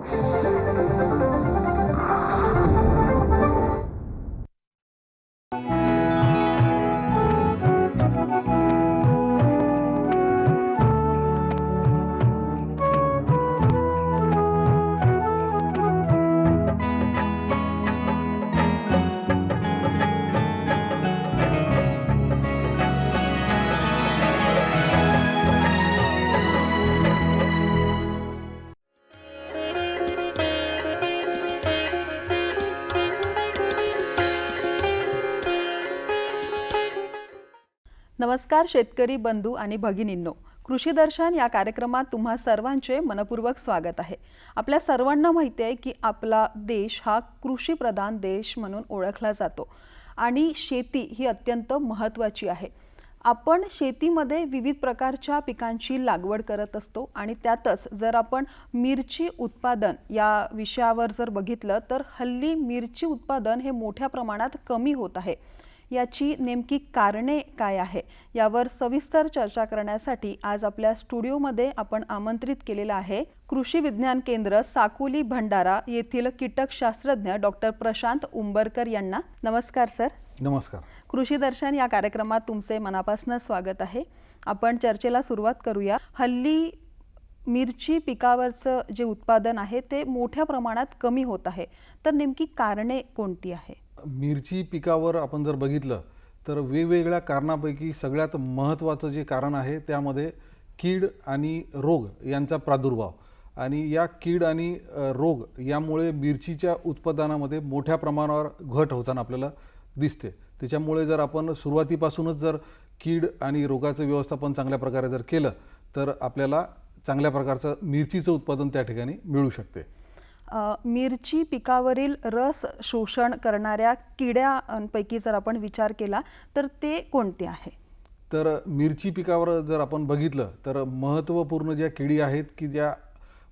Thank you. नमस्कार शेतकरी बंधू आणि भगिनींनो. कृषी दर्शन या कार्यक्रमात तुम्हा सर्वांचे मनपूर्वक स्वागत आहे. आपल्या सर्वांना माहिती आहे की आपला देश हा कृषीप्रधान देश म्हणून ओळखला जातो आणि शेती ही अत्यंत महत्त्वाची आहे. आपण शेतीमध्ये विविध प्रकारच्या पिकांची लागवड करत असतो आणि त्यातच जर आपण मिरची उत्पादन या विषयावर जर बघितलं तर हल्ली मिरची उत्पादन हे मोठ्या प्रमाणात कमी होत आहे. याची नेमकी कारणे काय आहे? यावर सविस्तर चर्चा करण्यासाठी आज आपल्या स्टुडिओमध्ये आपण आमंत्रित केलेलं आहे कृषी विज्ञान केंद्र साकोली भंडारा येथील कीटकशास्त्रज्ञ डॉक्टर प्रशांत उंबरकर यांना. नमस्कार सर. नमस्कार. कृषी दर्शन या कार्यक्रमात तुमचे मनापासून स्वागत आहे. आपण चर्चेला सुरुवात करूया. हल्ली मिरची पिकावरचं जे उत्पादन आहे ते मोठ्या प्रमाणात कमी होत आहे. तर नेमकी कारणे कोणती आहे? मिरची पिकावर आपण जर बघितलं तर वेगवेगळ्या कारणापैकी सगळ्यात महत्त्वाचं जे कारण आहे त्यामध्ये कीड आणि रोग यांचा प्रादुर्भाव. आणि या कीड आणि रोग यामुळे मिरचीच्या उत्पादनामध्ये मोठ्या प्रमाणावर घट होताना आपल्याला दिसते. त्याच्यामुळे जर आपण सुरुवातीपासूनच जर कीड आणि रोगाचं व्यवस्थापन चांगल्या प्रकारे जर केलं तर आपल्याला चांगल्या प्रकारचं मिरचीचं उत्पादन त्या ठिकाणी मिळू शकते. मिरची पिकावरील रस शोषण करणाऱ्या किड्यांपैकी जर आपण विचार केला तर ते कोणते आहे? तर मिरची पिकावर जर आपण बघितलं तर महत्त्वपूर्ण ज्या किडी आहेत की ज्या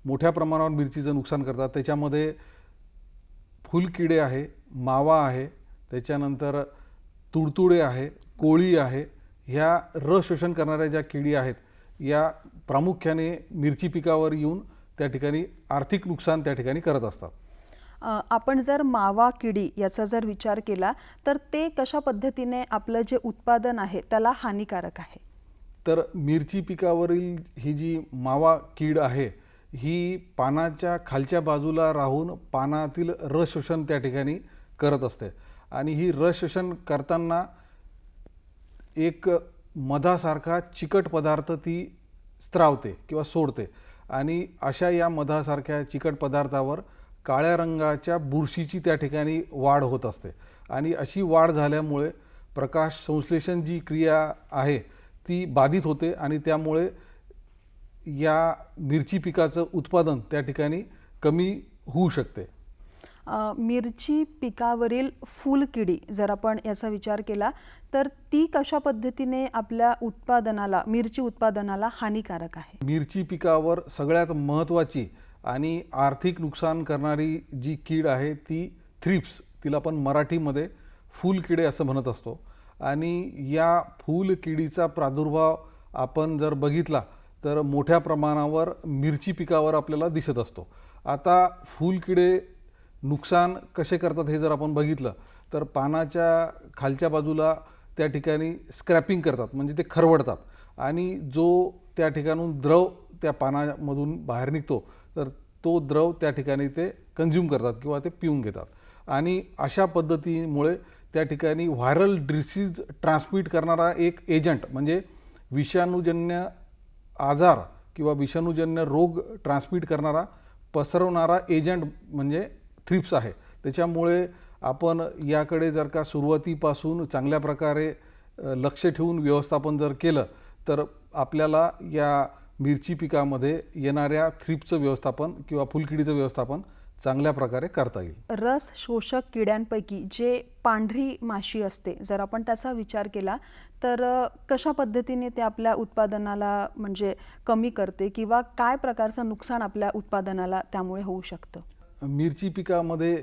मोठ्या प्रमाणावर मिरचीचं नुकसान करतात त्याच्यामध्ये फुलकिडे आहे मावा आहे त्याच्यानंतर तुडतुडे आहे कोळी आहे ह्या रस शोषण करणाऱ्या ज्या किडी आहेत या प्रामुख्याने मिरची पिकावर येऊन त्या ठिकाणी आर्थिक नुकसान त्या ठिकाणी करत असतात. आपण जर मावा किडी याचा जर विचार केला तर ते कशा पद्धतीने आपलं जे उत्पादन आहे त्याला हानिकारक आहे? तर मिरची पिकावरील ही जी मावा कीड आहे ही पानाच्या खालच्या बाजूला राहून पानातील रस शोषण त्या ठिकाणी करत असते. आणि ही रस शोषण करताना एक मधासारखा चिकट पदार्थ ती स्त्रावते किंवा सोडते. आणि अशा या मधासारख्या चिकट पदार्थावर काळ्या रंगाच्या बुरशीची त्या ठिकाणी वाढ होत असते. आणि अशी वाढ झाल्यामुळे प्रकाश संश्लेषण जी क्रिया आहे ती बाधित होते आणि त्यामुळे या मिरची पिकाचं उत्पादन त्या ठिकाणी कमी होऊ शकते. मिरची पिकावरील फुलकिडी जर आपण याचा विचार केला तर ती कशा पद्धतीने आपल्या उत्पादनाला मिरची उत्पादनाला हानिकारक आहे? मिरची पिकावर सगळ्यात महत्त्वाची आणि आर्थिक नुकसान करणारी जी कीड आहे ती थ्रिप्स तिला आपण मराठीमध्ये फुलकिडे असं म्हणत असतो. आणि या फुलकिडीचा प्रादुर्भाव आपण जर बघितला तर मोठ्या प्रमाणावर मिरची पिकावर आपल्याला दिसत असतो. आता फुलकिडे नुकसान कसे करतात हे जर आपण बघितलं तर पानाच्या खालच्या बाजूला त्या ठिकाणी स्क्रॅपिंग करतात म्हणजे ते खरवडतात. आणि जो त्या ठिकाणून द्रव त्या पानामधून बाहेर निघतो तर तो द्रव त्या ठिकाणी ते कन्झ्युम करतात किंवा ते पिऊन घेतात. आणि अशा पद्धतीमुळे त्या ठिकाणी व्हायरल डिसीज ट्रान्समिट करणारा एक एजंट म्हणजे विषाणूजन्य आजार किंवा विषाणूजन्य रोग ट्रान्समिट करणारा पसरवणारा एजंट म्हणजे थ्रिप्स आहे. त्याच्यामुळे आपण याकडे जर का सुरुवातीपासून चांगल्या प्रकारे लक्ष ठेवून व्यवस्थापन जर केलं तर आपल्याला या मिरची पिकामध्ये येणाऱ्या थ्रिपचं व्यवस्थापन किंवा फुलकिडीचं व्यवस्थापन चांगल्या प्रकारे करता येईल. रस शोषक किड्यांपैकी जे पांढरी माशी असते जर आपण त्याचा विचार केला तर कशा पद्धतीने ते आपल्या उत्पादनाला म्हणजे कमी करते किंवा काय प्रकारचं नुकसान आपल्या उत्पादनाला त्यामुळे होऊ शकतं? मिरची पिकामध्ये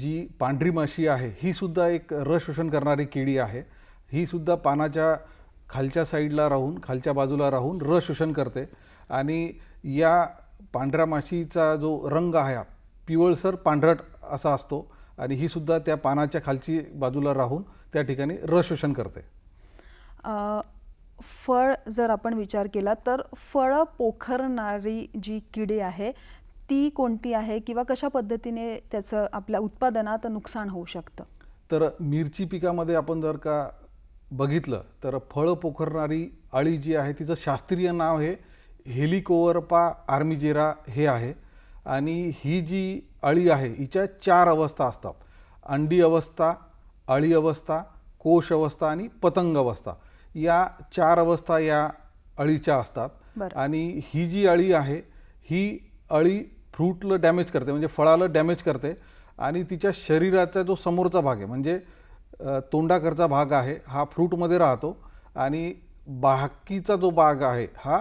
जी पांढरी माशी आहे ही सुद्धा एक रस शोषण करणारी किडी आहे. ही सुद्धा पानाच्या खालच्या साईडला राहून खालच्या बाजूला राहून रस शोषण करते. आणि या पांढऱ्या माशीचा जो रंग आहे हा पिवळसर पांढरट असा असतो आणि ही सुद्धा त्या पानाच्या खालची बाजूला राहून त्या ठिकाणी रस शोषण करते. फळ जर आपण विचार केला तर फळं पोखरणारी जी किडी आहे ती कोणती आहे किंवा कशा पद्धतीने त्याचं आपल्या उत्पादनात नुकसान होऊ शकतं? तर मिरची पिकामध्ये आपण जर का बघितलं तर फळं पोखरणारी अळी जी आहे तिचं शास्त्रीय नाव हे हेलिकोवरपा आर्मिजेरा हे आहे. आणि ही जी अळी आहे हिच्या चार अवस्था असतात. अंडी अवस्था अळी अवस्था कोश अवस्था आणि पतंग अवस्था. या चार अवस्था या अळीच्या असतात. आणि ही जी अळी आहे ही अळी फ्रूटला डॅमेज करते म्हणजे फळाला डॅमेज करते आणि तिच्या शरीराचा जो समोरचा भाग आहे म्हणजे तोंडाकरचा तोंडाकडचा भाग आहे हा फ्रूटमध्ये राहतो आणि बाकीचा जो भाग आहे हा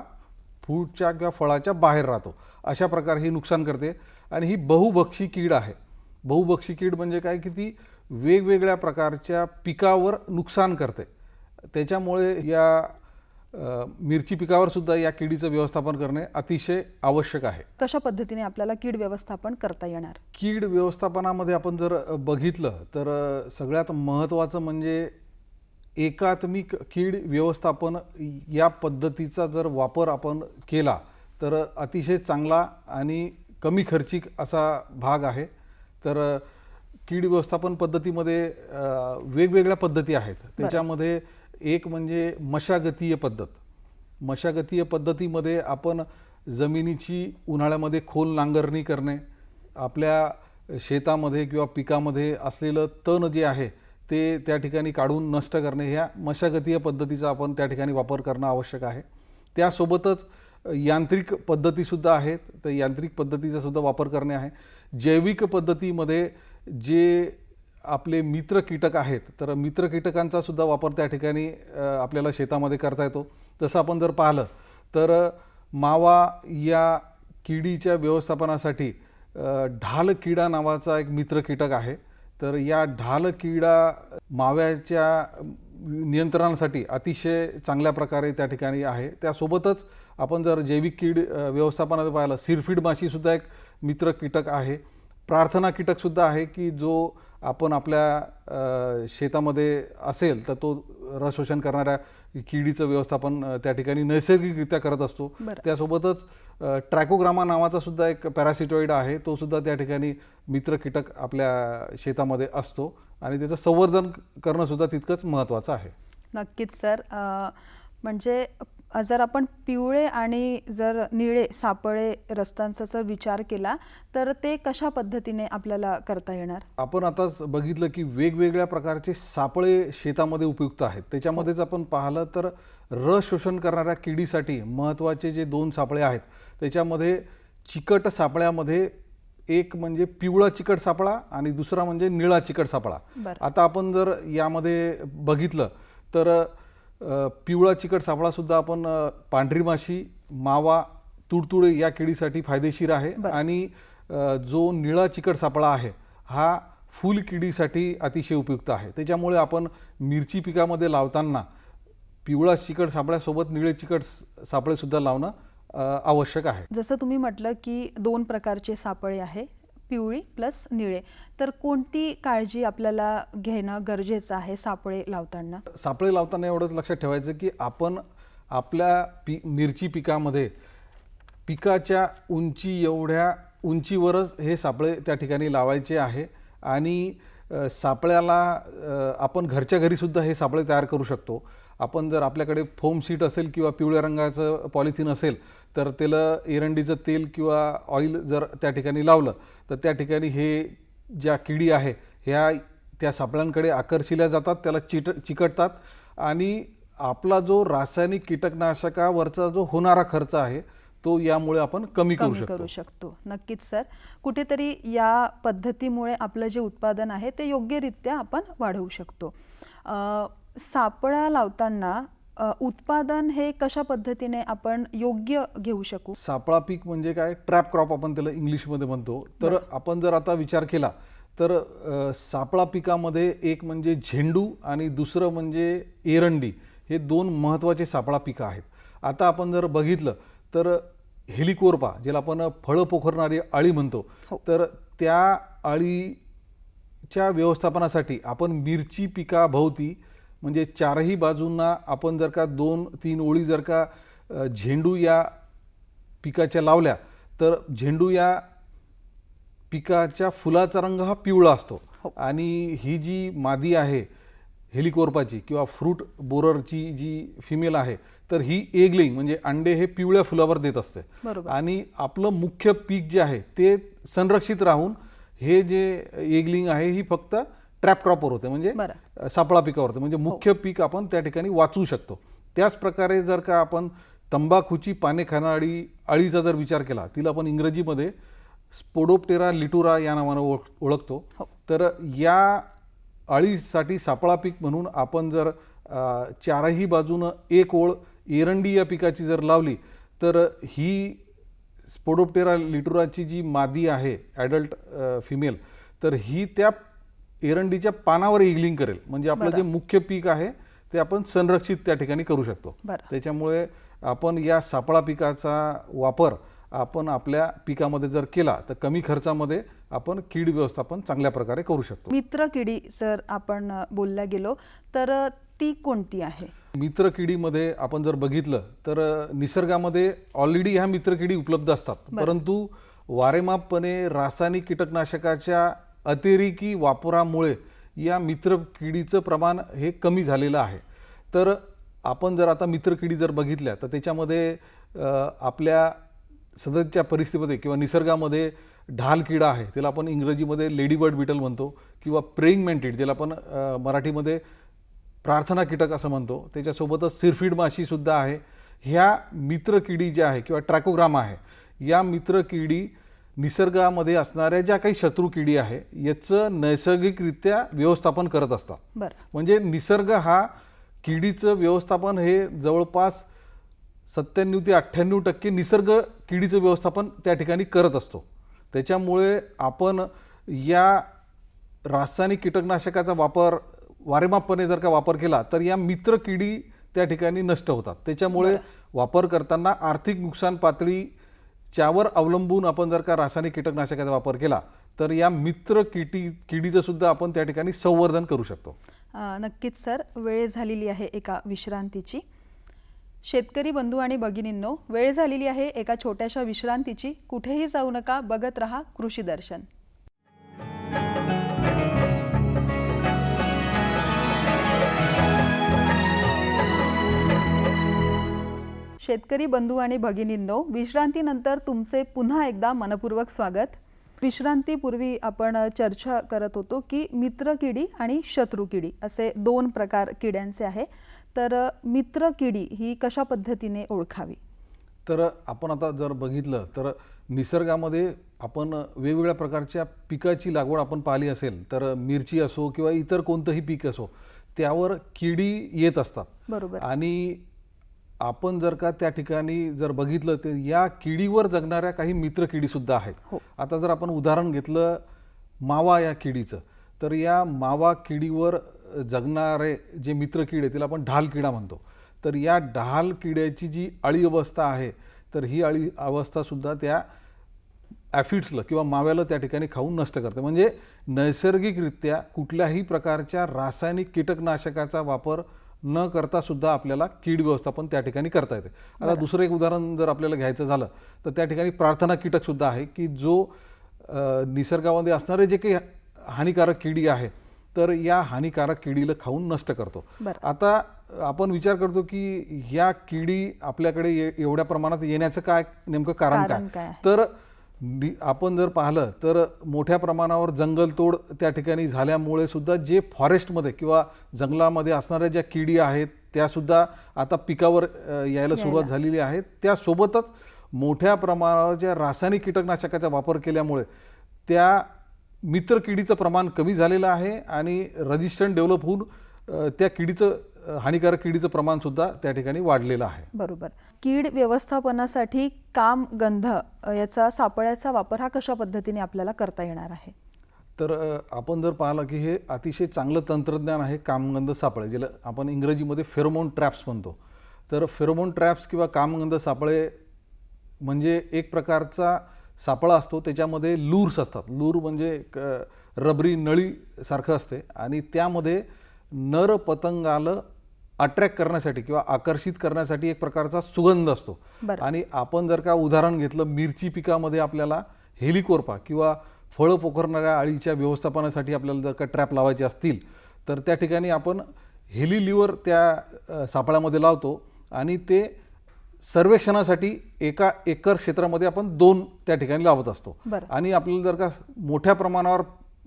फ्रूटच्या किंवा फळाच्या बाहेर राहतो. अशा प्रकारे ही नुकसान करते आणि ही बहुभक्षी कीड आहे. बहुभक्षी कीड म्हणजे काय की ती वेगवेगळ्या प्रकारच्या पिकावर नुकसान करते. त्याच्यामुळे या मिरची पिकावर सुद्धा या किडीचं व्यवस्थापन करणे अतिशय आवश्यक आहे. कशा पद्धतीने आपल्याला कीड व्यवस्थापन करता येणार? कीड व्यवस्थापनामध्ये आपण जर बघितलं तर सगळ्यात महत्त्वाचं म्हणजे एकात्मिक कीड व्यवस्थापन या पद्धतीचा जर वापर आपण केला तर अतिशय चांगला आणि कमी खर्चिक असा भाग आहे. तर कीड व्यवस्थापन पद्धतीमध्ये वेगवेगळ्या पद्धती आहेत. त्याच्यामध्ये एक म्हणजे मशागतीय पद्धत. मशागतीय पद्धतीमध्ये आपण जमिनीची उन्हाळ्यामध्ये खोल नांगरणी करणे आपल्या शेतामध्ये किंवा पिकामध्ये असलेलं तण जे आहे ते त्या ठिकाणी काढून नष्ट करणे ह्या मशागतीय पद्धतीचा आपण त्या ठिकाणी वापर करणं आवश्यक आहे. त्यासोबतच यांत्रिक पद्धतीसुद्धा आहेत तर यांत्रिक पद्धतीचा सुद्धा वापर करणे आहे. जैविक पद्धतीमध्ये जे आपले मित्र कीटक आहेत तर मित्र कीटकांचा सुद्धा वापर त्या ठिकाणी आपल्याला शेतामध्ये करता येतो. तसं आपण जर पाहिलं तर मावा या किडीच्या व्यवस्थापनासाठी ढाल किडा नावाचा एक मित्र कीटक आहे. तर या ढाल किडा माव्याच्या नियंत्रणासाठी अतिशय चांगल्या प्रकारे त्या ठिकाणी आहे. त्यासोबतच आपण जर जैविक कीड व्यवस्थापनाचं व्यवस्थापनात पाहिलं सिरफीड माशीसुद्धा एक मित्र कीटक आहे. प्रार्थना कीटकसुद्धा आहे की जो आपण आपल्या शेतामध्ये असेल तर तो रस शोषण करणाऱ्या किडीचं व्यवस्थापन त्या ठिकाणी नैसर्गिकरित्या करत असतो. त्यासोबतच ट्रॅकोग्रामा नावाचा सुद्धा एक पॅरासिटॉईड आहे. तो सुद्धा त्या ठिकाणी मित्र कीटक आपल्या शेतामध्ये असतो आणि त्याचं संवर्धन करणं सुद्धा तितकंच महत्त्वाचं आहे. नक्कीच सर. म्हणजे जर आपण पिवळे आणि जर निळे सापळे रस्त्यांचा जर विचार केला तर ते कशा पद्धतीने आपल्याला करता येणार? आपण आताच बघितलं की वेगवेगळ्या प्रकारचे सापळे शेतामध्ये उपयुक्त आहेत. त्याच्यामध्येच आपण पाहिलं तर रस शोषण करणाऱ्या किडीसाठी महत्त्वाचे जे दोन सापळे आहेत त्याच्यामध्ये चिकट सापळ्यामध्ये एक म्हणजे पिवळा चिकट सापळा आणि दुसरा म्हणजे निळा चिकट सापळा. आता आपण जर यामध्ये बघितलं तर पिवळा चिकट सापळासुद्धा आपण पांढरी माशी मावा तुडतुडे या किडीसाठी फायदेशीर आहे. आणि जो निळा चिकट सापळा आहे हा फुल किडीसाठी अतिशय उपयुक्त आहे. त्याच्यामुळे आपण मिरची पिकामध्ये लावताना पिवळा चिकट सापळ्यासोबत निळे चिकट सापळेसुद्धा लावणं आवश्यक आहे. जसं तुम्ही म्हटलं की दोन प्रकारचे सापळे आहे. पिवळी प्लस निळे. तर कोणती काळजी आपल्याला घेणं गरजेचं आहे सापळे लावताना? सापळे लावताना एवढंच लक्षात ठेवायचं की आपण आपल्या पी मिरची पिकामध्ये पिकाच्या उंची एवढ्या उंचीवरच हे सापळे त्या ठिकाणी लावायचे आहे आणि सापळ्याला आपण घरच्या घरीसुद्धा हे सापळे तयार करू शकतो. आपण जर आपल्याकडे फोम सीट असेल किंवा पिवळ्या रंगाचं पॉलिथिन असेल तर त्याला एरंडीचं तेल किंवा ऑइल जर त्या ठिकाणी लावलं तर त्या ठिकाणी हे ज्या किडी आहे ह्या त्या सापळ्यांकडे आकर्षिल्या जातात त्याला चिट चिकटतात आणि आपला जो रासायनिक कीटकनाशकावरचा जो होणारा खर्च आहे तो यामुळे आपण कमी करू शकतो करू शकतो. नक्कीच सर. कुठेतरी या पद्धतीमुळे आपलं जे उत्पादन आहे ते योग्यरित्या आपण वाढवू शकतो. सापळा लावताना अ, उत्पादन हे कशा पद्धतीने आपण योग्य घेऊ शकू? सापळा पीक म्हणजे काय? ट्रॅप क्रॉप आपण त्याला इंग्लिशमध्ये म्हणतो. तर आपण जर आता विचार केला तर अ, सापळा पिकामध्ये एक म्हणजे झेंडू आणि दुसरं म्हणजे एरंडी हे दोन महत्त्वाचे सापळा पिकं आहेत. आता आपण जर बघितलं तर हेलिकोरपा ज्याला आपण फळं पोखरणारी अळी म्हणतो तर त्या अळीच्या व्यवस्थापनासाठी आपण मिरची पिकाभोवती म्हणजे चारही बाजूंना आपण जर का दोन तीन ओळी जर का झेंडू या पिकाच्या लावल्या तर झेंडू या पिकाच्या फुलाचा रंग हा पिवळा असतो. आणि ही जी मादी आहे हेलिकोर्पाची किंवा फ्रूट बोररची जी फिमेल आहे तर ही एगलिंग म्हणजे अंडे हे पिवळ्या फुलावर देत असते. आणि आपलं मुख्य पीक जे आहे ते संरक्षित राहून हे जे एगलिंग आहे ही फक्त ट्रॅप क्रॉपवर होते म्हणजे. सापळा पिकावर होते म्हणजे मुख्य पीक आपण त्या ठिकाणी वाचवू शकतो. त्याच प्रकारे जर का आपण तंबाखूची पाने खाणारी अळीचा जर विचार केला तिला आपण इंग्रजीमध्ये स्पोडोप्टेरा लिटुरा या नावानं ओळख ओळखतो. तर या अळीसाठी सापळा पीक म्हणून आपण जर चारही बाजूनं एक ओळ एरंडी या पिकाची जर लावली तर ही स्पोडोप्टेरा लिटुराची जी मादी आहे ॲडल्ट फिमेल तर ही त्या एरंडीच्या पानावर इगलिंग करेल. म्हणजे आपलं जे मुख्य पीक आहे ते आपण संरक्षित त्या ठिकाणी करू शकतो. त्याच्यामुळे आपण या सापळा पिकाचा वापर आपण आपल्या पिकामध्ये जर केला तर कमी खर्चामध्ये आपण कीड व्यवस्थापन चांगल्या प्रकारे करू शकतो. मित्र किडी जर आपण अ, बोलल्या गेलो तर ती कोणती आहे? मित्र किडीमध्ये आपण जर बघितलं तर निसर्गामध्ये ऑलरेडी ह्या मित्र किडी उपलब्ध असतात. परंतु वारेमापपणे रासायनिक कीटकनाशकाच्या अतिरेकी वापरामुळे या मित्र किडीचं प्रमाण हे कमी झालेलं आहे. तर आपण जर आता मित्र किडी जर बघितल्या तर त्याच्यामध्ये आपल्या सध्याच्या परिस्थितीमध्ये किंवा निसर्गामध्ये ढाल किडा आहे त्याला आपण इंग्रजीमध्ये लेडीबर्ड बिटल म्हणतो किंवा प्रेइंग मेंटिड ज्याला आपण मराठीमध्ये प्रार्थना कीटक असं म्हणतो. त्याच्यासोबतच सिरफीड माशीसुद्धा आहे. ह्या मित्र किडी ज्या आहे किंवा ट्रॅकोग्राम आहे या मित्र किडी निसर्गामध्ये असणाऱ्या ज्या काही शत्रू किडी आहे याचं नैसर्गिकरित्या व्यवस्थापन करत असतात. म्हणजे निसर्ग हा किडीचं व्यवस्थापन हे जवळपास सत्त्याण्णव ते अठ्ठ्याण्णव टक्के निसर्ग किडीचं व्यवस्थापन त्या ठिकाणी करत असतो. त्याच्यामुळे आपण या रासायनिक कीटकनाशकाचा वापर वारेमापपणे जर का वापर केला तर या मित्र किडी त्या ठिकाणी नष्ट होतात. त्याच्यामुळे वापर करताना आर्थिक नुकसान ज्यावर अवलंबून आपण जर का रासायनिक कीटकनाशकाचा वापर केला तर या मित्र किटी किडीचं सुद्धा आपण त्या ठिकाणी संवर्धन करू शकतो. नक्कीच सर. वेळ झालेली आहे एका विश्रांतीची. शेतकरी बंधू आणि भगिनींनो वेळ झालेली आहे एका छोट्याशा विश्रांतीची. कुठेही जाऊ नका बघत रहा कृषी दर्शन. शेतकरी बंधू आणि भगिनींनो विश्रांतीनंतर तुमचे पुन्हा एकदा मनपूर्वक स्वागत. विश्रांतीपूर्वी आपण चर्चा करत होतो की मित्र किडी आणि शत्रू किडी असे दोन प्रकार किड्यांचे आहे. तर मित्र किडी ही कशा पद्धतीने ओळखावी? तर आपण आता जर बघितलं तर निसर्गामध्ये आपण वेगवेगळ्या प्रकारच्या पिकाची लागवड आपण पाहिली असेल तर मिरची असो किंवा इतर कोणतंही पीक असो त्यावर किडी येत असतात. बरोबर. आणि आपण जर का त्या ठिकाणी जर बघितलं तर या किडीवर जगणाऱ्या काही मित्र किडीसुद्धा आहेत. हो. आता जर आपण उदाहरण घेतलं मावा या किडीचं तर या मावा किडीवर जगणारे जे मित्र किडे तिला आपण ढाल किडा म्हणतो. तर या ढाल किड्याची जी अळी अवस्था आहे तर ही अळी अवस्थासुद्धा त्या ॲफिड्सला किंवा माव्याला त्या ठिकाणी खाऊन नष्ट करते. म्हणजे नैसर्गिकरित्या कुठल्याही प्रकारच्या रासायनिक कीटकनाशकाचा वापर न करता सुद्धा आपल्याला कीड व्यवस्थापन त्या ठिकाणी करता येते आता दुसरं एक उदाहरण जर आपल्याला घ्यायचं झालं तर त्या ठिकाणी प्रार्थना कीटक सुद्धा आहे की जो निसर्गामध्ये असणारे जे काही हानिकारक किडी आहे तर या हानिकारक किडीला खाऊन नष्ट करतो. आता आपण विचार करतो की ह्या किडी आपल्याकडे ये- एवढ्या प्रमाणात येण्याचं काय नेमकं कारण काय? तर नि- आपण जर पाहिलं तर मोठ्या प्रमाणावर जंगलतोड त्या ठिकाणी झाल्यामुळे सुद्धा जे फॉरेस्टमध्ये किंवा जंगलामध्ये असणाऱ्या ज्या किडी आहेत त्या सुद्धा आता पिकावर यायला सुरुवात झालेली आहे. त्यासोबतच मोठ्या प्रमाणावर ज्या रासायनिक कीटकनाशकाचा वापर केल्यामुळे त्या मित्र किडीचं प्रमाण कमी झालेलं आहे आणि रजिस्टंट डेव्हलप होऊन त्या किडीचं हानिकारक किडीचं प्रमाण सुद्धा त्या ठिकाणी वाढलेलं आहे. बरोबर. कीड व्यवस्थापनासाठी काम गंध याचा सापळ्याचा वापर हा कशा पद्धतीने आपल्याला करता येणार आहे? तर आपण जर पाहिलं की हे अतिशय चांगलं तंत्रज्ञान आहे कामगंध सापळे ज्याला आपण इंग्रजीमध्ये फेरोमोन ट्रॅप्स म्हणतो. तर फेरोमोन ट्रॅप्स किंवा कामगंध सापळे म्हणजे एक प्रकारचा सापळा असतो त्याच्यामध्ये लूर्स असतात. लूर म्हणजे एक रबरी नळीसारखं असते आणि त्यामध्ये नर पतंगाला अट्रॅक्ट करण्यासाठी किंवा आकर्षित करण्यासाठी एक प्रकारचा सुगंध असतो. आणि आपण जर का उदाहरण घेतलं मिरची पिकामध्ये आपल्याला हेलिकोरपा किंवा फळं पोखरणाऱ्या अळीच्या व्यवस्थापनासाठी आपल्याला जर का ट्रॅप लावायचे असतील तर त्या ठिकाणी आपण हेलिलिव्हर त्या अ, सापळ्यामध्ये लावतो आणि ते सर्वेक्षणासाठी एका एकर क्षेत्रामध्ये आपण दोन त्या ठिकाणी लावत असतो. आणि आपल्याला जर का मोठ्या प्रमाणावर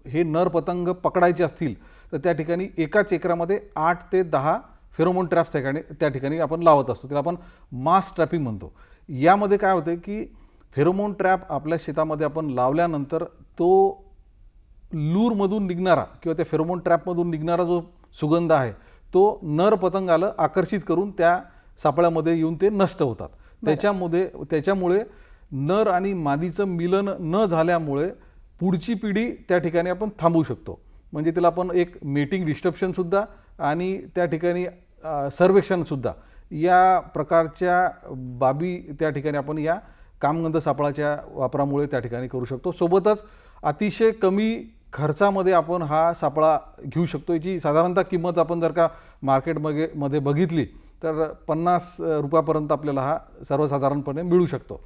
हे नर पतंग पकडायचे असतील तर त्या ठिकाणी एकाच एकरामध्ये आठ ते दहा फेरोमोन ट्रॅप्स त्या ठिकाणी त्या ठिकाणी आपण लावत असतो. त्याला आपण मास ट्रॅपिंग म्हणतो. यामध्ये काय होतं की फेरोमोन ट्रॅप आपल्या शेतामध्ये आपण लावल्यानंतर तो लूरमधून निघणारा किंवा त्या फेरोमोन ट्रॅपमधून निघणारा जो सुगंध आहे तो नर पतंगाला आकर्षित करून त्या सापळ्यामध्ये येऊन ते नष्ट होतात. त्याच्यामध्ये त्याच्यामुळे नर आणि मादीचं मिलन न झाल्यामुळे पुढची पिढी त्या ठिकाणी आपण थांबवू शकतो. म्हणजे त्याला आपण एक मेटिंग डिस्टर्प्शनसुद्धा आणि त्या ठिकाणी सर्वेक्षणसुद्धा या प्रकारच्या बाबी त्या ठिकाणी आपण या कामगंध सापळाच्या वापरामुळे त्या ठिकाणी करू शकतो. सोबतच अतिशय कमी खर्चामध्ये आपण हा सापळा घेऊ शकतो याची साधारणतः किंमत आपण जर का मार्केटमध्ये मध्ये बघितली तर पन्नास रुपयापर्यंत आपल्याला हा सर्वसाधारणपणे मिळू शकतो.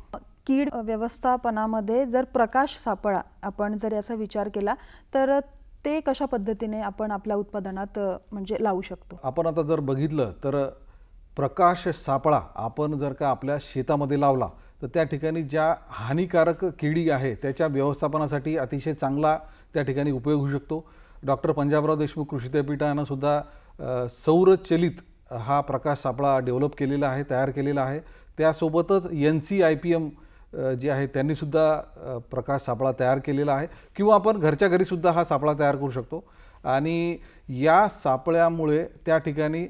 कीड व्यवस्थापनामध्ये जर प्रकाश सापळा आपण जर याचा विचार केला तर ते कशा पद्धतीने आपण आपल्या उत्पादनात म्हणजे लावू शकतो? आपण आता जर बघितलं तर प्रकाश सापळा आपण जर का आपल्या शेतामध्ये लावला तर त्या ठिकाणी ज्या हानिकारक किडी आहे त्याच्या व्यवस्थापनासाठी अतिशय चांगला त्या ठिकाणी उपयोग होऊ शकतो. डॉक्टर पंजाबराव देशमुख कृषी विद्यापीठानं सुद्धा सौरचलित हा प्रकाश सापळा डेव्हलप केलेला आहे तयार केलेला आहे. त्यासोबतच N C I P M जे आहे त्यांनीसुद्धा प्रकाश सापळा तयार केलेला आहे. किंवा आपण घरच्या घरीसुद्धा हा सापळा तयार करू शकतो. आणि या सापळ्यामुळे त्या ठिकाणी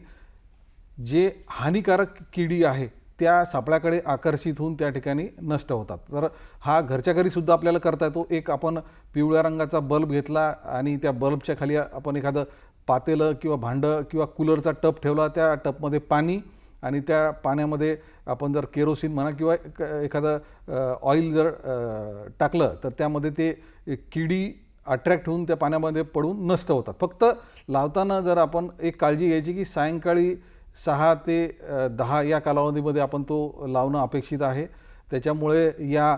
जे हानिकारक किडी आहे त्या सापळ्याकडे आकर्षित होऊन त्या ठिकाणी नष्ट होतात. तर हा घरच्या घरीसुद्धा आपल्याला करता येतो. एक आपण पिवळ्या रंगाचा बल्ब घेतला आणि त्या बल्बच्या खाली आपण एखादं पातेलं किंवा भांडं किंवा कूलरचा टप ठेवला त्या टपमध्ये पाणी आणि त्या पाण्यामध्ये आपण जर केरोसिन म्हणा किंवा एक- एखादं ऑइल जर टाकलं तर त्यामध्ये ते किडी अट्रॅक्ट होऊन त्या पाण्यामध्ये पडून नष्ट होतात. फक्त लावताना जर आपण एक काळजी घ्यायची की सायंकाळी सहा ते दहा या कालावधीमध्ये आपण तो लावणं अपेक्षित आहे. त्याच्यामुळे या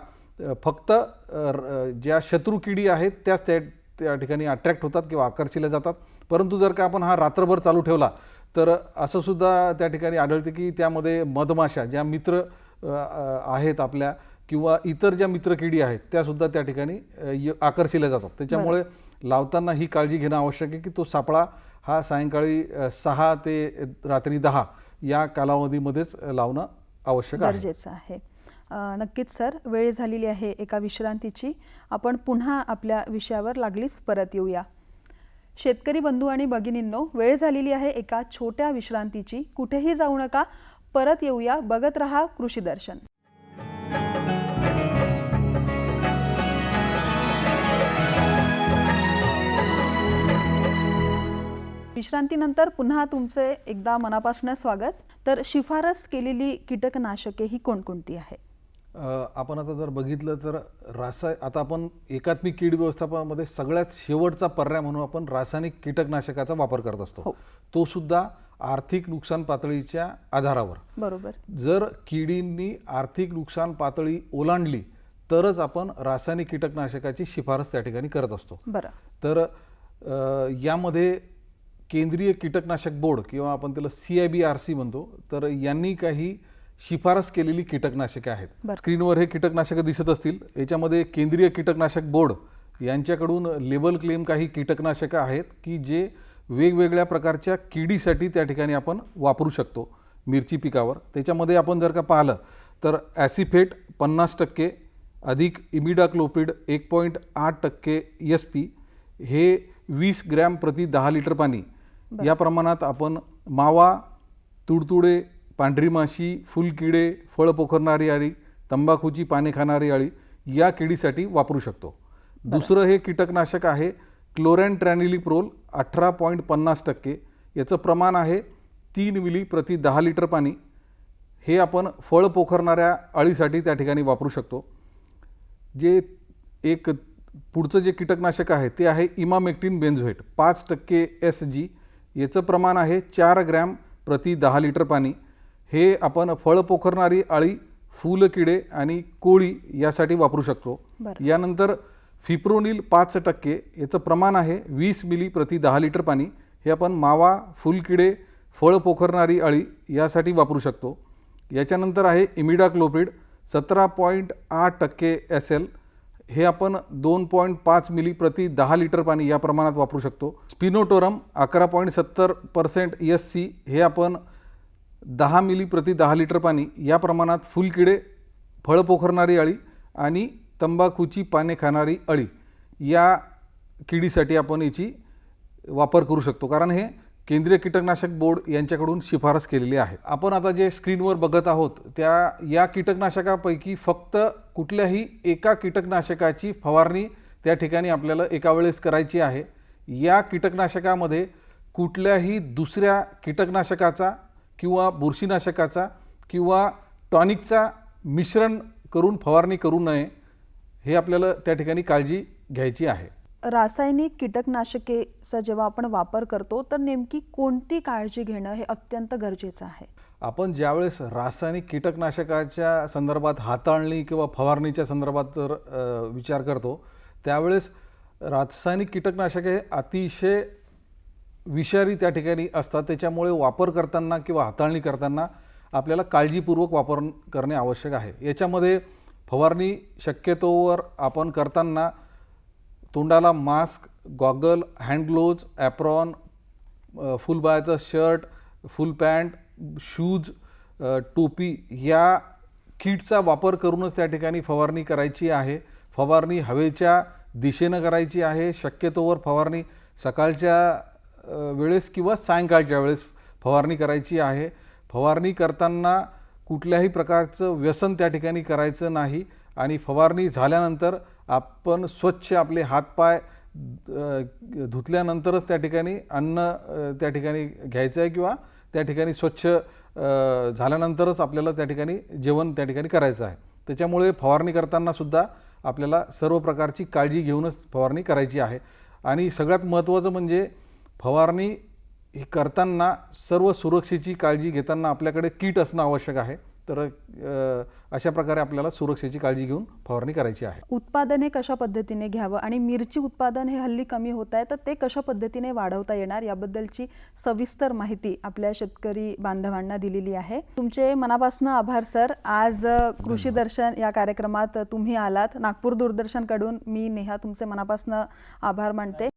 फक्त र- ज्या शत्रू किडी आहेत त्याच त्या त्या ठिकाणी अट्रॅक्ट होतात किंवा आकर्षिल्या जातात. परंतु जर का आपण हा रात्रभर चालू ठेवला तर असं सुद्धा त्या ठिकाणी आढळते की त्यामध्ये मधमाशा ज्या मित्र आहेत आपल्या किंवा इतर ज्या मित्रकिडी आहेत त्यासुद्धा त्या ठिकाणी आकर्षिल्या जातात. त्याच्यामुळे लावताना ही काळजी घेणं आवश्यक आहे की तो सापळा हा सायंकाळी सहा ते रात्री दहा या कालावधीमध्येच लावणं आवश्यक गरजेचं आहे. नक्कीच सर वेळ झालेली आहे एका विश्रांतीची. आपण पुन्हा आपल्या विषयावर लागलीच परत येऊया. शेतकरी बंधू आणि भगिनींनो वेळ झालेली आहे एका छोट्या विश्रांतीची. कुठेही जाऊ नका. परत येऊया. बघत रहा कृषी दर्शन. विश्रांतीनंतर पुन्हा तुमचे एकदा मनापासून स्वागत. तर शिफारस केलेली कीटकनाशके ही कोणकोणती आहे आपण आता जर बघितलं तर रासाय आता आपण एकात्मिक कीड व्यवस्थापनामध्ये सगळ्यात शेवटचा पर्याय म्हणून आपण रासायनिक कीटकनाशकाचा वापर करत असतो. तो सुद्धा आर्थिक नुकसान पातळीच्या आधारावर. बरोबर. जर किडींनी आर्थिक नुकसान पातळी ओलांडली तरच आपण रासायनिक कीटकनाशकाची शिफारस त्या ठिकाणी करत असतो. बरं. तर यामध्ये केंद्रीय कीटकनाशक बोर्ड किंवा आपण त्याला C I B R C म्हणतो तर यांनी काही शिफारस केलेली कीटकनाशके आहेत. स्क्रीनवर हे कीटकनाशकं दिसत असतील. याच्यामध्ये केंद्रीय कीटकनाशक बोर्ड यांच्याकडून लेबल क्लेम काही कीटकनाशकं आहेत की जे वेगवेगळ्या प्रकारच्या किडीसाठी त्या ठिकाणी आपण वापरू शकतो मिरची पिकावर. त्याच्यामध्ये आपण जर का पाहिलं तर ॲसिफेट पन्नास टक्के अधिक इमिडाक्लोपिड एक पॉईंट आठ टक्के एस पी हे वीस ग्रॅम प्रति दहा लिटर पाणी. या प्रमाणात आपण मावा तुडतुडे पांढरी माशी फुलकिडे फळ पोखरणारी अळी तंबाखूची पाने खाणारी अळी या किडीसाठी वापरू शकतो. दुसरं हे कीटकनाशक आहे क्लोरॅन ट्रॅनिलिप्रोल अठरा पॉईंट पन्नास टक्के. याचं प्रमाण आहे तीन मिली प्रति दहा लिटर पाणी. हे आपण फळ पोखरणाऱ्या अळीसाठी त्या ठिकाणी वापरू शकतो. जे एक पुढचं जे कीटकनाशक आहे ते आहे इमामेक्टिन बेन्झोएट पाच टक्के एस जी. याचं प्रमाण आहे चार ग्रॅम प्रति दहा लिटर पाणी. हे आपण फळ पोखरणारी अळी फुलकिडे आणि कोळी यासाठी वापरू शकतो. यानंतर फिप्रोनिल पाच टक्के याचं प्रमाण आहे वीस मिली प्रति दहा लिटर पाणी. हे आपण मावा फुलकिडे फळ पोखरणारी अळी यासाठी वापरू शकतो. याच्यानंतर आहे इमिडाक्लोप्रिड सतरा पॉईंट आठ टक्के एस एल हे आपण दोन पॉईंट पाच मिली प्रति दहा लिटर पाणी या प्रमाणात वापरू शकतो. स्पिनोटोरम अकरा पॉईंट सत्तर पर्सेंट एस सी हे आपण दहा मिली प्रति दहा लिटर पाणी या प्रमाणात फुलकिडे फळं पोखरणारी अळी आणि तंबाखूची पाने खाणारी अळी या किडीसाठी आपण याची वापर करू शकतो. कारण हे केंद्रीय कीटकनाशक बोर्ड यांच्याकडून शिफारस केलेली आहे. आपण आता जे स्क्रीनवर बघत आहोत त्या या कीटकनाशकापैकी फक्त कुठल्याही एका कीटकनाशकाची फवारणी त्या ठिकाणी आपल्याला एका वेळेस करायची आहे. या कीटकनाशकामध्ये कुठल्याही दुसऱ्या कीटकनाशकाचा किंवा बुरशीनाशकाचा किंवा टॉनिकचा मिश्रण करून फवारणी करू नये हे आपल्याला त्या ठिकाणी काळजी घ्यायची आहे. रासायनिक कीटकनाशकेचा जेव्हा आपण वापर करतो तर नेमकी कोणती काळजी घेणं हे अत्यंत गरजेचं आहे? आपण ज्यावेळेस रासायनिक कीटकनाशकाच्या संदर्भात हाताळणी किंवा फवारणीच्या संदर्भात जर विचार करतो त्यावेळेस रासायनिक कीटकनाशके हे अतिशय विषारी त्या ठिकाणी असतात. त्याच्यामुळे वापर करताना किंवा हाताळणी करताना आपल्याला काळजीपूर्वक वापर करणे आवश्यक आहे. याच्यामध्ये फवारणी शक्यतोवर आपण करताना तोंडाला mask goggle hand gloves apron full बायाचं shirt full pant shoes टोपी या किटचा वापर करूनच त्या ठिकाणी फवारणी करायची आहे. फवारणी हवेच्या दिशेनं करायची आहे. शक्यतोवर फवारणी सकाळच्या वेळेस किंवा सायंकाळच्या वेळेस फवारणी करायची आहे. फवारणी करताना कुठल्याही प्रकारचं व्यसन त्या ठिकाणी करायचं नाही आणि फवारणी झाल्यानंतर आपण स्वच्छ आपले हातपाय धुतल्यानंतरच त्या ठिकाणी अन्न त्या ठिकाणी घ्यायचं आहे किंवा त्या ठिकाणी स्वच्छ झाल्यानंतरच आपल्याला त्या ठिकाणी जेवण त्या ठिकाणी करायचं आहे. त्याच्यामुळे फवारणी करतानासुद्धा आपल्याला सर्व प्रकारची काळजी घेऊनच फवारणी करायची आहे. आणि सगळ्यात महत्त्वाचं म्हणजे फवारणी ही करताना सर्व सुरक्षेची काळजी घेताना आपल्याकडे किट असणं आवश्यक आहे. तर अशा प्रकारे आपल्याला सुरक्षेची काळजी घेऊन फवारणी करायची आहे. उत्पादने कशा पद्धतीने घ्यावं आणि मिरची उत्पादन हे हल्ली कमी होत आहे तर ते कशा पद्धतीने वाढवता येणार याबद्दलची सविस्तर माहिती आपल्या शेतकरी बांधवांना दिलेली आहे. तुमचे मनापासून आभार सर. आज कृषी दर्शन या कार्यक्रमात तुम्ही आलात. नागपूर दूरदर्शनकडून मी नेहा तुमचे मनापासून आभार मानते.